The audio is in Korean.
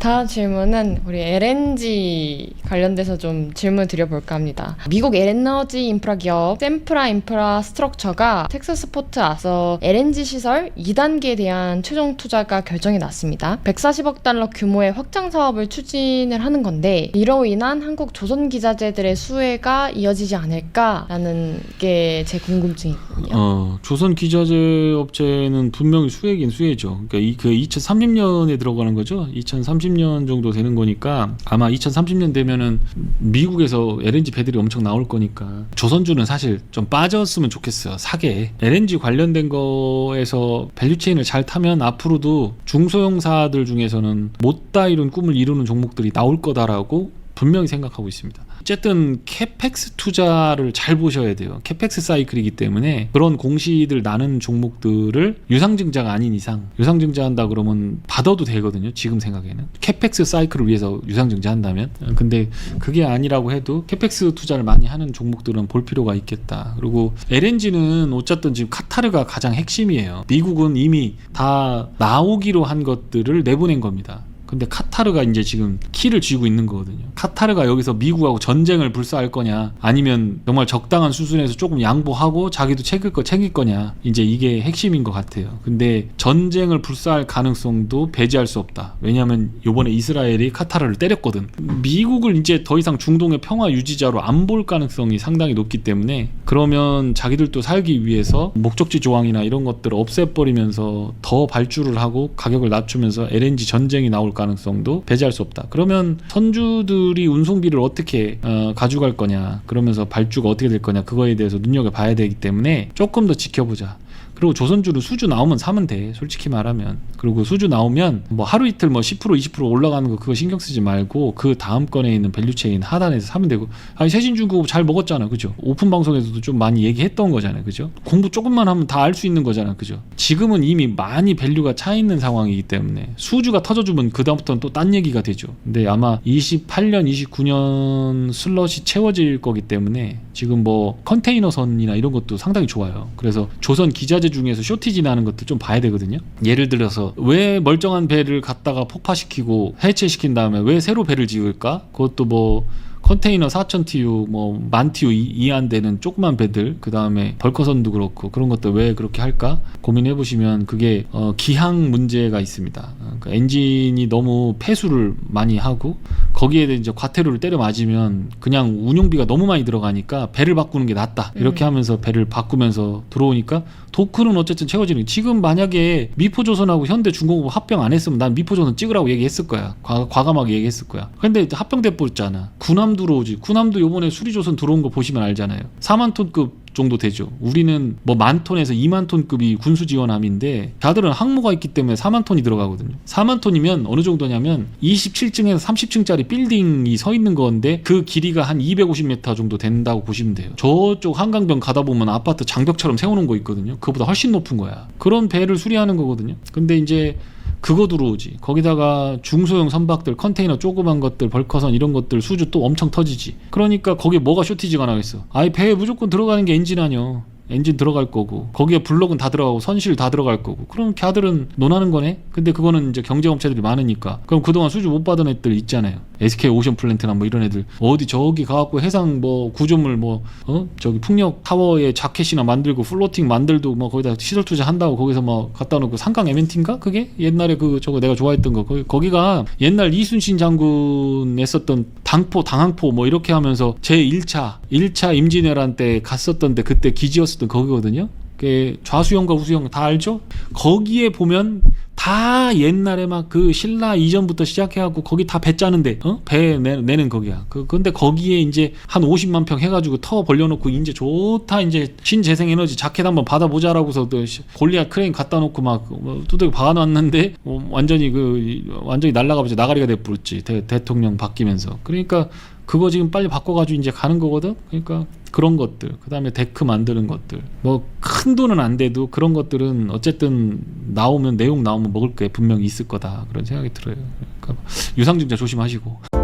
다음 질문은 우리 LNG 관련돼서 좀 질문 드려볼까 합니다. 미국 에너지 인프라 기업 샘프라 인프라 스트럭처가 텍사스 포트 아서 LNG 시설 2단계에 대한 최종 투자가 결정이 났습니다. 140억 달러 규모의 확장 사업을 추진을 하는 건데 이로 인한 한국 조선 기자재들의 수혜가 이어지지 않을까라는 게 제 궁금증이거든요. 어, 조선 기자재 업체는 분명히 수혜긴 수혜죠. 그러니까 이 그 2030년에 들어가는 거죠. 2030년 정도 되는 거니까 아마 2030년 되면은 미국에서 LNG 배들이 엄청 나올 거니까 조선주는 사실 좀 빠졌으면 좋겠어요. 사게 LNG 관련된 거에서 밸류체인을 잘 타면 앞으로도 중소형사들 중에서는 못다 이룬 꿈을 이루는 종목들이 나올 거다라고 분명히 생각하고 있습니다. 어쨌든 캐펙스 투자를 잘 보셔야 돼요. 캐펙스 사이클이기 때문에 그런 공시들 나는 종목들을 유상증자가 아닌 이상 유상증자 한다 그러면 받아도 되거든요. 지금 생각에는 캐펙스 사이클을 위해서 유상증자 한다면 근데 그게 아니라고 해도 캐펙스 투자를 많이 하는 종목들은 볼 필요가 있겠다. 그리고 LNG는 어쨌든 지금 카타르가 가장 핵심이에요. 미국은 이미 다 나오기로 한 것들을 내보낸 겁니다. 근데 카타르가 이제 지금 키를 쥐고 있는 거거든요. 카타르가 여기서 미국하고 전쟁을 불사할 거냐, 아니면 정말 적당한 수준에서 조금 양보하고 자기도 챙길 거 챙길 거냐, 이제 이게 핵심인 것 같아요. 근데 전쟁을 불사할 가능성도 배제할 수 없다. 왜냐하면 요번에 이스라엘이 카타르를 때렸거든. 미국을 이제 더 이상 중동의 평화 유지자로 안 볼 가능성이 상당히 높기 때문에 그러면 자기들도 살기 위해서 목적지 조항이나 이런 것들을 없애버리면서 더 발주를 하고 가격을 낮추면서 LNG 전쟁이 나올 가능성도 배제할 수 없다. 그러면 선주들이 운송비를 어떻게 어, 가져갈 거냐, 그러면서 발주가 어떻게 될 거냐 그거에 대해서 눈여겨 봐야 되기 때문에 조금 더 지켜보자. 그리고 조선주는 수주 나오면 사면 돼. 솔직히 말하면. 그리고 수주 나오면 뭐 하루 이틀 뭐 10% 20% 올라가는 거 그거 신경 쓰지 말고 그 다음 건에 있는 밸류체인 하단에서 사면 되고. 아니 세진중공업 잘 먹었잖아. 그죠? 오픈 방송에서도 좀 많이 얘기했던 거잖아요. 그죠? 공부 조금만 하면 다 알 수 있는 거잖아. 그죠? 지금은 이미 많이 밸류가 차 있는 상황이기 때문에 수주가 터져주면 그다음부터는 또 딴 얘기가 되죠. 근데 아마 28년, 29년 슬롯이 채워질 거기 때문에 지금 뭐 컨테이너선이나 이런 것도 상당히 좋아요. 그래서 조선 기자재 중에서 쇼티지 나는 것들 좀 봐야 되거든요. 예를 들어서 왜 멀쩡한 배를 갖다가 폭파시키고 해체시킨 다음에 왜 새로 배를 지을까? 그것도 뭐 컨테이너 4,000TU, 뭐, 만 TU 이- 이안 되는 조그만 배들, 그 다음에 벌커선도 그렇고, 그런 것들 왜 그렇게 할까? 고민해 보시면 그게, 어, 기항 문제가 있습니다. 어, 그 엔진이 너무 폐수를 많이 하고, 거기에 이제 과태료를 때려 맞으면 그냥 운용비가 너무 많이 들어가니까 배를 바꾸는 게 낫다. 이렇게 하면서 배를 바꾸면서 들어오니까 도크는 어쨌든 채워지는. 지금 만약에 미포조선하고 현대중공업 합병 안 했으면 난 미포조선 찍으라고 얘기했을 거야. 과, 과감하게 얘기했을 거야. 근데 합병돼 버렸잖아. 군함 들어오지. 군함도 요번에 수리조선 들어온 거 보시면 알잖아요. 4만 톤급 정도 되죠. 우리는 뭐 만 톤에서 2만 톤급이 군수 지원함인데 걔들은 항모가 있기 때문에 4만 톤이 들어가거든요. 4만 톤이면 어느 정도냐면 27층에서 30층짜리 빌딩이 서 있는 건데 그 길이가 한 250m 정도 된다고 보시면 돼요. 저쪽 한강변 가다 보면 아파트 장벽처럼 세워놓은 거 있거든요. 그보다 훨씬 높은 거야. 그런 배를 수리하는 거거든요. 근데 이제 그거 들어오지. 거기다가 중소형 선박들, 컨테이너 조그만 것들, 벌커선 이런 것들 수주 또 엄청 터지지. 그러니까 거기에 뭐가 쇼티지가 나겠어. 아예 배에 무조건 들어가는 게 엔진 아니야. 엔진 들어갈 거고 거기에 블록은 다 들어가고 선실 다 들어갈 거고 그럼 걔들은 논하는 거네? 근데 그거는 이제 경쟁업체들이 많으니까. 그럼 그동안 수주 못 받은 애들 있잖아요. SK 오션 플랜트나 뭐 이런 애들. 어디 저기 가갖고 해상 뭐 구조물 뭐 어? 저기 풍력 타워에 자켓이나 만들고 플로팅 만들고 뭐 거기다 시설 투자 한다고 거기서 뭐 갖다 놓고 상강 MNT인가? 그게? 옛날에 그 저거 내가 좋아했던 거. 거기, 거기 가 옛날 이순신 장군 했었던 당포 당항포 뭐 이렇게 하면서 제 1차 1차 임진왜란 때 갔었던데 그때 기지였 었던 거기거든요. 그 좌수영과 우수영 다 알죠? 거기에 보면 다 옛날에 막 그 신라 이전부터 시작해갖고 거기 다 배 짜는데 어 배 내 는 거기야. 그 근데 거기에 이제 한 50만 평 해가지고 터 벌려놓고 이제 좋다 이제 신재생 에너지 자켓 한번 받아보자라고서 또 시- 골리앗 크레인 갖다 놓고 막뭐 두들겨 박아놨는데 뭐 완전히 그 완전히 날라가버지 나가리가 돼버렸지 대, 대통령 바뀌면서. 그러니까 그거 지금 빨리 바꿔가지고 이제 가는 거거든. 그러니까 그런 것들, 그 다음에 데크 만드는 것들, 뭐 큰 돈은 안 돼도 그런 것들은 어쨌든 나오면 내용 나오면 먹을 게 분명히 있을 거다 그런 생각이 들어요. 그러니까 유상증자 조심하시고.